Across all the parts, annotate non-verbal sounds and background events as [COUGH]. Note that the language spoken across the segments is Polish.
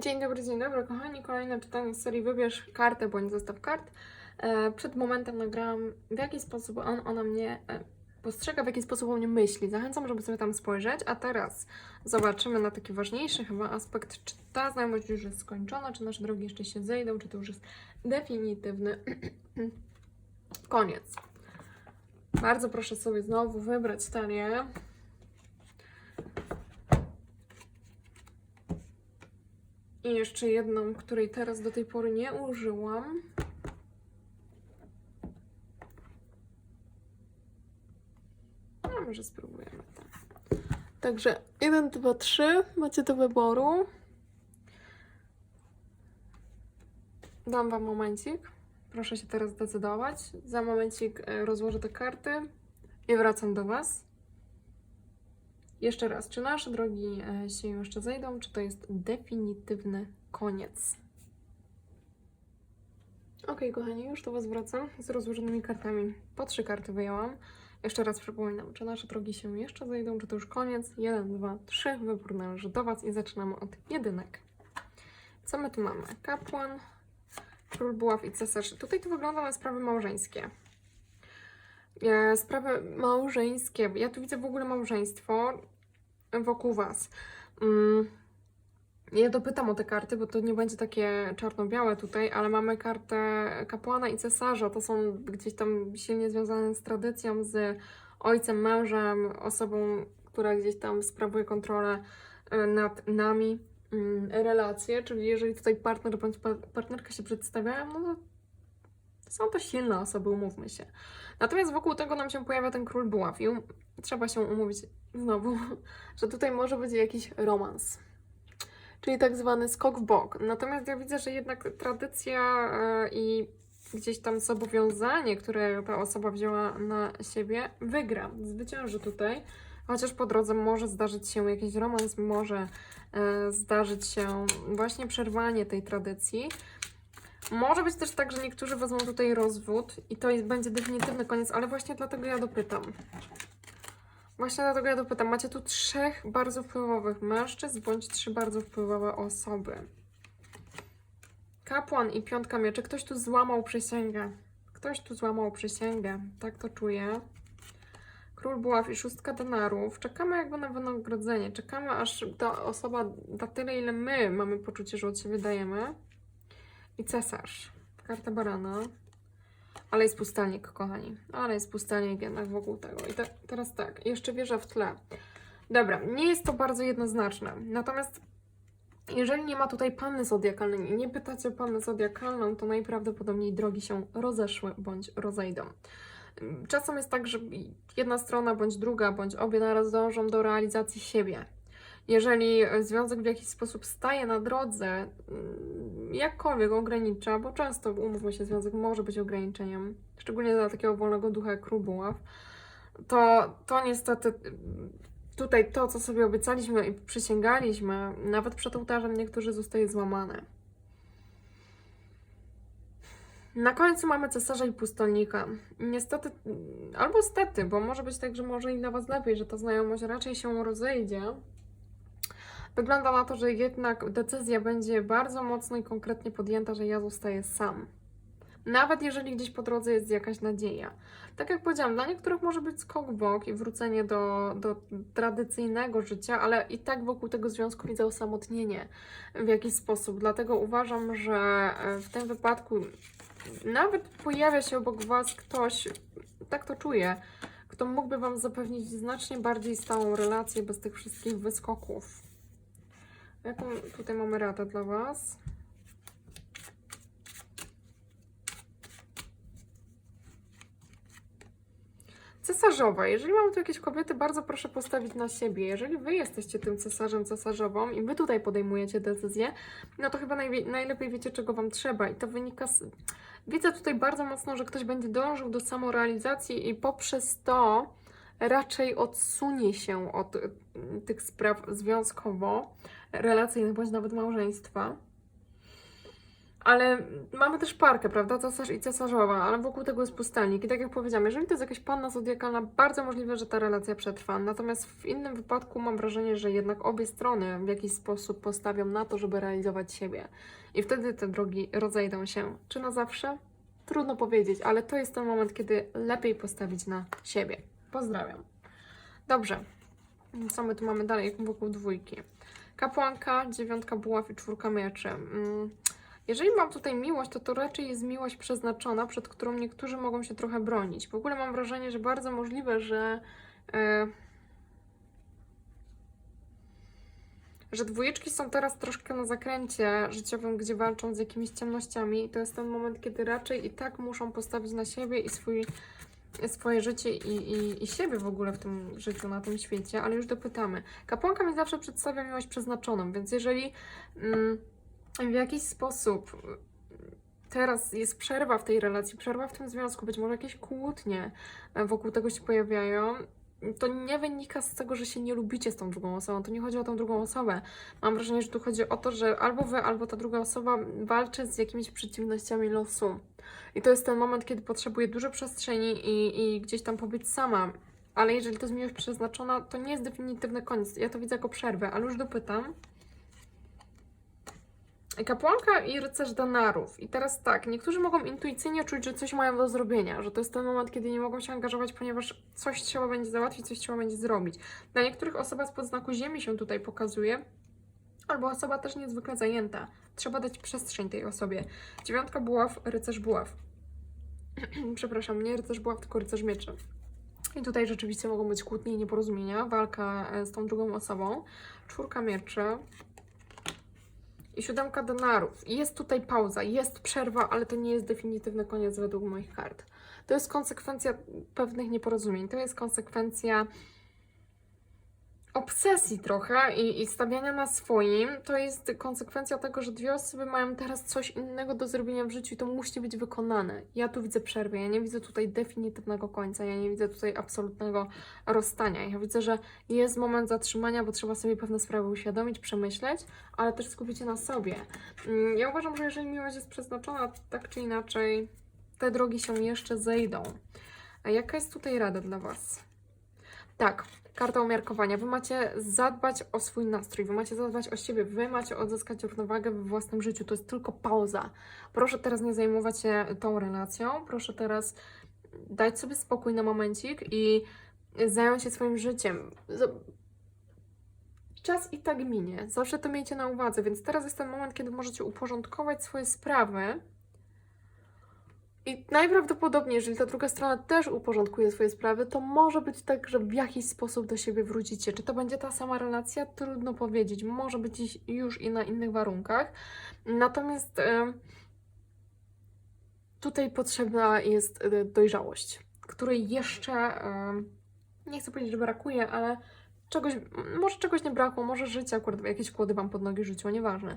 Dzień dobry, dzień dobry, kochani. Kolejne czytanie z serii Wybierz kartę bądź zestaw kart. E, przed momentem nagrałam, w jaki sposób on, ona mnie e, postrzega, w jaki sposób o mnie myśli. Zachęcam, żeby sobie tam spojrzeć. A teraz zobaczymy na taki ważniejszy chyba aspekt, czy ta znajomość już jest skończona, czy nasze drogi jeszcze się zejdą, czy to już jest definitywny [CLEARS THROAT] koniec. Bardzo proszę sobie znowu wybrać talię. I jeszcze jedną, której teraz do tej pory nie użyłam. No, może spróbujemy. Także 1, 2, 3 macie do wyboru. Dam Wam momencik. Proszę się teraz zdecydować. Za momencik e, rozłożę te karty i wracam do Was. Jeszcze raz, czy nasze drogi e, się jeszcze zejdą, czy to jest definitywny koniec? Ok, kochani, już do Was wracam z rozłożonymi kartami. Po trzy karty wyjęłam. Jeszcze raz przypominam, czy nasze drogi się jeszcze zejdą, czy to już koniec? Jeden, dwa, trzy. Wybór należy do Was i zaczynamy od jedynek. Co my tu mamy? Kapłan, król buław i cesarz. Tutaj to wygląda na sprawy małżeńskie. E, Sprawy małżeńskie. Ja tu widzę w ogóle małżeństwo wokół Was. Mm, Ja dopytam o te karty, bo to nie będzie takie czarno-białe tutaj, ale mamy kartę kapłana i cesarza. To są gdzieś tam silnie związane z tradycją, z ojcem, mężem, osobą, która gdzieś tam sprawuje kontrolę e, nad nami. mm, Relacje, czyli jeżeli tutaj partner bądź pa- partnerka się przedstawiają, no to są to silne osoby, umówmy się. Natomiast wokół tego nam się pojawia ten król buław i um- trzeba się umówić znowu, [LAUGHS] że tutaj może być jakiś romans. Czyli tak zwany skok w bok. Natomiast ja widzę, że jednak tradycja e, i gdzieś tam zobowiązanie, które ta osoba wzięła na siebie, wygra, zwycięży tutaj. Chociaż po drodze może zdarzyć się jakiś romans, może e, zdarzyć się właśnie przerwanie tej tradycji. Może być też tak, że niektórzy wezmą tutaj rozwód i to jest, będzie definitywny koniec, ale właśnie dlatego ja dopytam. Właśnie dlatego ja dopytam. Macie tu trzech bardzo wpływowych mężczyzn bądź trzy bardzo wpływowe osoby. Kapłan i piątka mieczy. Ktoś tu złamał przysięgę. Ktoś tu złamał przysięgę. Tak to czuję. Król buław i szóstka denarów. Czekamy jakby na wynagrodzenie. Czekamy aż ta osoba da tyle, ile my mamy poczucie, że od siebie dajemy. I cesarz. Karta barana. Ale jest pustelnik, kochani. Ale jest pustelnik jednak wokół tego. I te, teraz tak, jeszcze wieża w tle. Dobra, nie jest to bardzo jednoznaczne. Natomiast jeżeli nie ma tutaj panny zodiakalnej i nie pytacie o pannę zodiakalną, to najprawdopodobniej drogi się rozeszły bądź rozejdą. Czasem jest tak, że jedna strona bądź druga, bądź obie naraz dążą do realizacji siebie. Jeżeli związek w jakiś sposób staje na drodze, mm, jakkolwiek ogranicza, bo często, umówmy się, związek może być ograniczeniem, szczególnie dla takiego wolnego ducha jak król buław, to, to niestety mm, tutaj to, co sobie obiecaliśmy i przysięgaliśmy, nawet przed ołtarzem niektórzy zostaje złamane. Na końcu mamy cesarza i pustolnika. Niestety, mm, albo stety, bo może być tak, że może i na Was lepiej, że ta znajomość raczej się rozejdzie. Wygląda na to, że jednak decyzja będzie bardzo mocno i konkretnie podjęta, że ja zostaję sam. Nawet jeżeli gdzieś po drodze jest jakaś nadzieja. Tak jak powiedziałam, dla niektórych może być skok bok i wrócenie do, do tradycyjnego życia, ale i tak wokół tego związku widzę osamotnienie w jakiś sposób. Dlatego uważam, że e, w tym wypadku nawet pojawia się obok Was ktoś, tak to czuję, kto mógłby Wam zapewnić znacznie bardziej stałą relację bez tych wszystkich wyskoków. Jaką tutaj mamy radę dla Was? Cesarzowa. Jeżeli mamy tu jakieś kobiety, bardzo proszę postawić na siebie. Jeżeli Wy jesteście tym cesarzem, cesarzową i Wy tutaj podejmujecie decyzję, no to chyba najwie- najlepiej wiecie, czego Wam trzeba. I to wynika z... Widzę tutaj bardzo mocno, że ktoś będzie dążył do samorealizacji i poprzez to raczej odsunie się od y, tych spraw związkowo relacyjnych bądź nawet małżeństwa. Ale mamy też parkę, prawda? Cesarz i cesarzowa, ale wokół tego jest pustelnik. I tak jak powiedziałam, jeżeli to jest jakaś panna zodiakalna, bardzo możliwe, że ta relacja przetrwa. Natomiast w innym wypadku mam wrażenie, że jednak obie strony w jakiś sposób postawią na to, żeby realizować siebie. I wtedy te drogi rozejdą się. Czy na zawsze? Trudno powiedzieć, ale to jest ten moment, kiedy lepiej postawić na siebie. Pozdrawiam. Dobrze. Co my tu mamy dalej wokół dwójki? Kapłanka, dziewiątka buław i czwórka mieczy. Mm, Jeżeli mam tutaj miłość, to to raczej jest miłość przeznaczona, przed którą niektórzy mogą się trochę bronić. W ogóle mam wrażenie, że bardzo możliwe, że. e, że dwójeczki są teraz troszkę na zakręcie życiowym, gdzie walczą z jakimiś ciemnościami. I to jest ten moment, kiedy raczej i tak muszą postawić na siebie i swój, swoje życie i, i, i siebie w ogóle w tym życiu, na tym świecie. Ale już dopytamy. Kapłanka mi zawsze przedstawia miłość przeznaczoną, więc jeżeli mm, w jakiś sposób teraz jest przerwa w tej relacji, przerwa w tym związku, być może jakieś kłótnie e, wokół tego się pojawiają, to nie wynika z tego, że się nie lubicie z tą drugą osobą. To nie chodzi o tą drugą osobę. Mam wrażenie, że tu chodzi o to, że albo wy, albo ta druga osoba walczy z jakimiś przeciwnościami losu. I to jest ten moment, kiedy potrzebuje dużo przestrzeni i, i gdzieś tam pobyć sama. Ale jeżeli to jest miłość przeznaczona, to nie jest definitywny koniec. Ja to widzę jako przerwę, ale już dopytam. Kapłanka i rycerz denarów. I teraz tak, niektórzy mogą intuicyjnie czuć, że coś mają do zrobienia, że to jest ten moment, kiedy nie mogą się angażować, ponieważ coś trzeba będzie załatwić, coś trzeba będzie zrobić. Dla niektórych osoba z podznaku Ziemi się tutaj pokazuje, albo osoba też niezwykle zajęta. Trzeba dać przestrzeń tej osobie. Dziewiątka buław, rycerz buław. [CLEARS THROAT] Przepraszam, nie rycerz buław, tylko rycerz mieczy. I tutaj rzeczywiście mogą być kłótnie i nieporozumienia, walka e, z tą drugą osobą. Czwórka mieczy, i siódemka denarów. Jest tutaj pauza, jest przerwa, ale to nie jest definitywny koniec według moich kart. To jest konsekwencja pewnych nieporozumień. To jest konsekwencja obsesji trochę i, i stawiania na swoim. To jest konsekwencja tego, że dwie osoby mają teraz coś innego do zrobienia w życiu i to musi być wykonane. Ja tu widzę przerwę, ja nie widzę tutaj definitywnego końca, ja nie widzę tutaj absolutnego rozstania. Ja widzę, że jest moment zatrzymania, bo trzeba sobie pewne sprawy uświadomić, przemyśleć, ale też skupić się na sobie. Mm, Ja uważam, że jeżeli miłość jest przeznaczona tak czy inaczej, te drogi się jeszcze zejdą. A jaka jest tutaj rada dla Was? Tak, karta umiarkowania. Wy macie zadbać o swój nastrój, wy macie zadbać o siebie, wy macie odzyskać równowagę we własnym życiu. To jest tylko pauza. Proszę teraz nie zajmować się tą relacją, proszę teraz dać sobie spokój na momencik i zająć się swoim życiem. Czas i tak minie. Zawsze to miejcie na uwadze, więc teraz jest ten moment, kiedy możecie uporządkować swoje sprawy. I najprawdopodobniej, jeżeli ta druga strona też uporządkuje swoje sprawy, to może być tak, że w jakiś sposób do siebie wrócicie. Czy to będzie ta sama relacja? Trudno powiedzieć. Może być już i na innych warunkach. Natomiast em, tutaj potrzebna jest e, dojrzałość, której jeszcze em, nie chcę powiedzieć, że brakuje, ale czegoś, może czegoś nie brakło, może życie akurat jakieś kłody Wam pod nogi rzuciło, nieważne.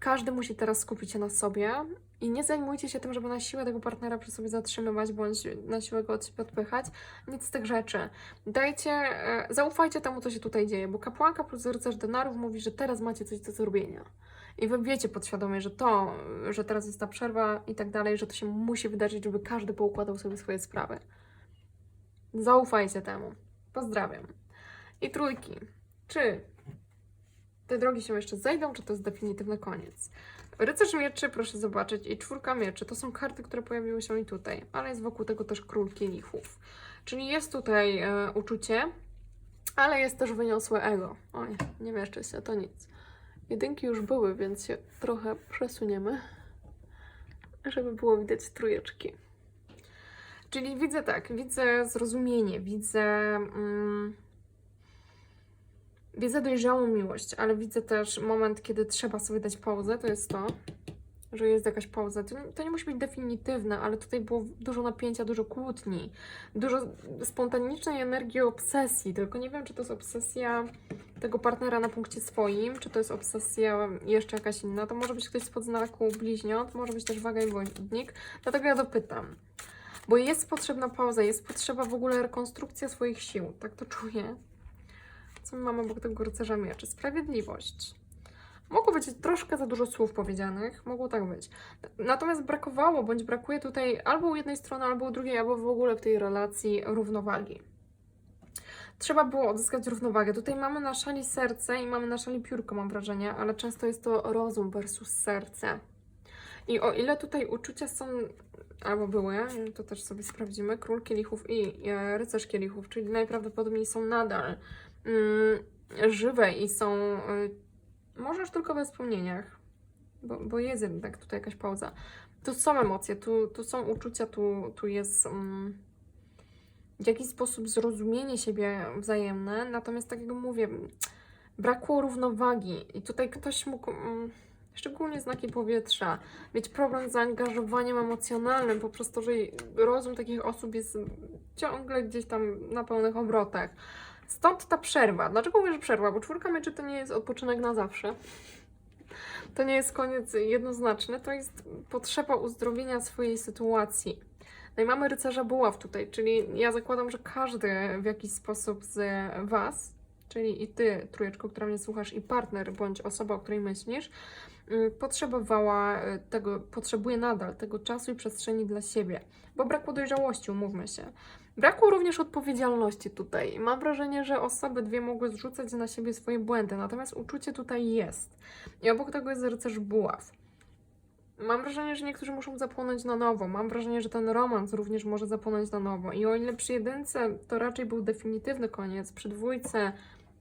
Każdy musi teraz skupić się na sobie i nie zajmujcie się tym, żeby na siłę tego partnera przy sobie zatrzymywać bądź na siłę go od siebie odpychać. Nic z tych rzeczy. Dajcie, e, zaufajcie temu, co się tutaj dzieje, bo kapłanka plus rycerz denarów mówi, że teraz macie coś do zrobienia. I wy wiecie podświadomie, że to, że teraz jest ta przerwa i tak dalej, że to się musi wydarzyć, żeby każdy poukładał sobie swoje sprawy. Zaufajcie temu. Pozdrawiam. I trójki. Czy te drogi się jeszcze zejdą, czy to jest definitywny koniec? Rycerz mieczy, proszę zobaczyć, i czwórka mieczy. To są karty, które pojawiły się i tutaj, ale jest wokół tego też król kielichów. Czyli jest tutaj e, uczucie, ale jest też wyniosłe ego. Oj, nie mieszczę się, to nic. Jedynki już były, więc się trochę przesuniemy, żeby było widać trójeczki. Czyli widzę tak, widzę zrozumienie, widzę. Mm, Widzę dojrzałą miłość, ale widzę też moment, kiedy trzeba sobie dać pauzę. To jest to, że jest jakaś pauza. To, to nie musi być definitywne, ale tutaj było dużo napięcia, dużo kłótni, dużo spontanicznej energii obsesji. Tylko nie wiem, czy to jest obsesja tego partnera na punkcie swoim, czy to jest obsesja jeszcze jakaś inna. To może być ktoś z podznaku bliźniąt, może być też waga i wodnik. Dlatego ja dopytam. Bo jest potrzebna pauza, jest potrzeba w ogóle rekonstrukcja swoich sił. Tak to czuję. Co my mamy obok tego rycerza mieczy? Sprawiedliwość. Mogło być troszkę za dużo słów powiedzianych, mogło tak być. Natomiast brakowało, bądź brakuje tutaj albo u jednej strony, albo u drugiej, albo w ogóle w tej relacji równowagi. Trzeba było odzyskać równowagę. Tutaj mamy na szali serce i mamy na szali piórko, mam wrażenie, ale często jest to rozum versus serce. I o ile tutaj uczucia są, albo były, to też sobie sprawdzimy, król kielichów i e, rycerz kielichów, czyli najprawdopodobniej są nadal żywe i są y, może już tylko we wspomnieniach, bo, bo jest jednak tutaj jakaś pauza. Tu są emocje, tu, tu są uczucia, tu, tu jest mm, w jakiś sposób zrozumienie siebie wzajemne, natomiast tak jak mówię, brakło równowagi i tutaj ktoś mógł, mm, szczególnie znaki powietrza, mieć problem z zaangażowaniem emocjonalnym, po prostu, że rozum takich osób jest ciągle gdzieś tam na pełnych obrotach. Stąd ta przerwa. Dlaczego mówię, że przerwa? Bo czwórka mieczy to nie jest odpoczynek na zawsze. To nie jest koniec jednoznaczny, to jest potrzeba uzdrowienia swojej sytuacji. No i mamy rycerza buław tutaj, czyli ja zakładam, że każdy w jakiś sposób z Was, czyli i Ty, trójeczko, która mnie słuchasz, i partner, bądź osoba, o której myślisz, mm, potrzebowała y, tego, potrzebuje nadal tego czasu i przestrzeni dla siebie, bo brakło dojrzałości, umówmy się. Brakło również odpowiedzialności tutaj. Mam wrażenie, że osoby dwie mogły zrzucać na siebie swoje błędy, natomiast uczucie tutaj jest. I obok tego jest rycerz buław. Mam wrażenie, że niektórzy muszą zapłonąć na nowo. Mam wrażenie, że ten romans również może zapłonąć na nowo. I o ile przy jedynce to raczej był definitywny koniec, przy dwójce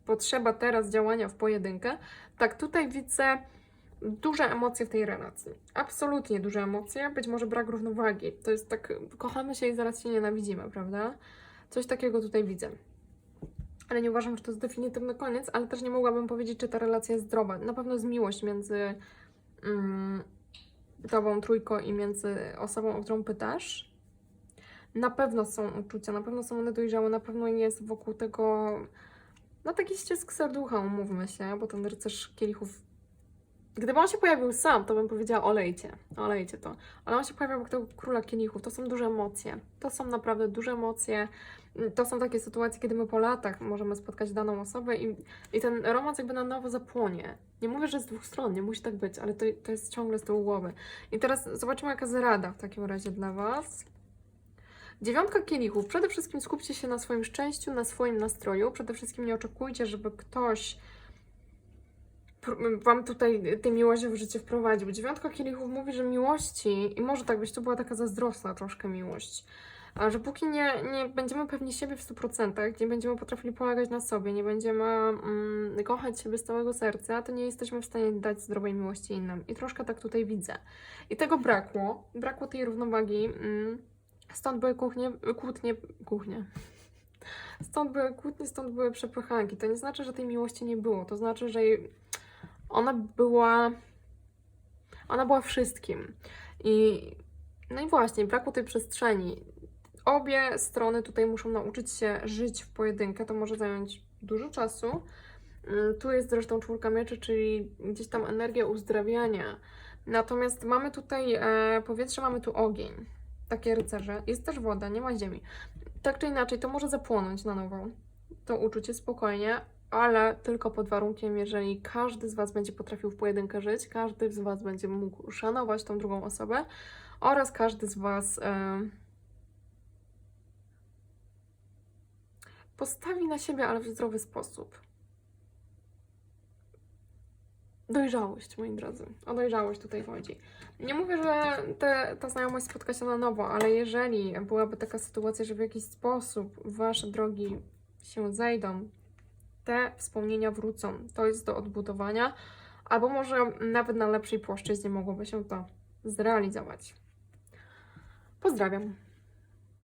potrzeba teraz działania w pojedynkę, tak tutaj widzę duże emocje w tej relacji. Absolutnie duże emocje, być może brak równowagi. To jest tak, kochamy się i zaraz się nienawidzimy, prawda? Coś takiego tutaj widzę. Ale nie uważam, że to jest definitywny koniec, ale też nie mogłabym powiedzieć, czy ta relacja jest zdrowa. Na pewno jest miłość między mm, tobą, trójko i między osobą, o którą pytasz. Na pewno są uczucia, na pewno są one dojrzałe, na pewno jest wokół tego no taki ścisk serducha, umówmy się, bo ten rycerz kielichów Gdyby on się pojawił sam, to bym powiedziała olejcie, olejcie to. Ale on się pojawił obok tego króla kielichów. To są duże emocje. To są naprawdę duże emocje. To są takie sytuacje, kiedy my po latach możemy spotkać daną osobę i, i ten romans jakby na nowo zapłonie. Nie mówię, że z dwóch stron, nie musi tak być, ale to, to jest ciągle z tyłu głowy. I teraz zobaczymy, jaka zrada w takim razie dla Was. Dziewiątka kielichów. Przede wszystkim skupcie się na swoim szczęściu, na swoim nastroju. Przede wszystkim nie oczekujcie, żeby ktoś Wam tutaj tę miłość w życie wprowadził. Dziewiątka kielichów mówi, że miłości, i może tak być, to była taka zazdrosna troszkę miłość, że póki nie, nie będziemy pewni siebie w 100%, nie będziemy potrafili polegać na sobie, nie będziemy mm, kochać siebie z całego serca, to nie jesteśmy w stanie dać zdrowej miłości innym. I troszkę tak tutaj widzę. I tego brakło, brakło tej równowagi. Mm, stąd były kuchnie, kłótnie, kuchnie. Stąd były kłótnie, stąd były przepychanki. To nie znaczy, że tej miłości nie było. To znaczy, że jej, ona była. Ona była wszystkim. I no i właśnie, brakło tej przestrzeni. Obie strony tutaj muszą nauczyć się żyć w pojedynkę. To może zająć dużo czasu. Mm, Tu jest zresztą czwórka mieczy, czyli gdzieś tam energia uzdrawiania. Natomiast mamy tutaj e, powietrze, mamy tu ogień. Takie rycerze. Jest też woda, nie ma ziemi. Tak czy inaczej, to może zapłonąć na nowo. To uczucie spokojnie, ale tylko pod warunkiem, jeżeli każdy z Was będzie potrafił w pojedynkę żyć, każdy z Was będzie mógł szanować tą drugą osobę oraz każdy z Was e, postawi na siebie, ale w zdrowy sposób. Dojrzałość, moi drodzy. O dojrzałość tutaj chodzi. Nie mówię, że te, ta znajomość spotka się na nowo, ale jeżeli byłaby taka sytuacja, że w jakiś sposób Wasze drogi się zejdą, te wspomnienia wrócą. To jest do odbudowania, albo może nawet na lepszej płaszczyźnie mogłoby się to zrealizować. Pozdrawiam.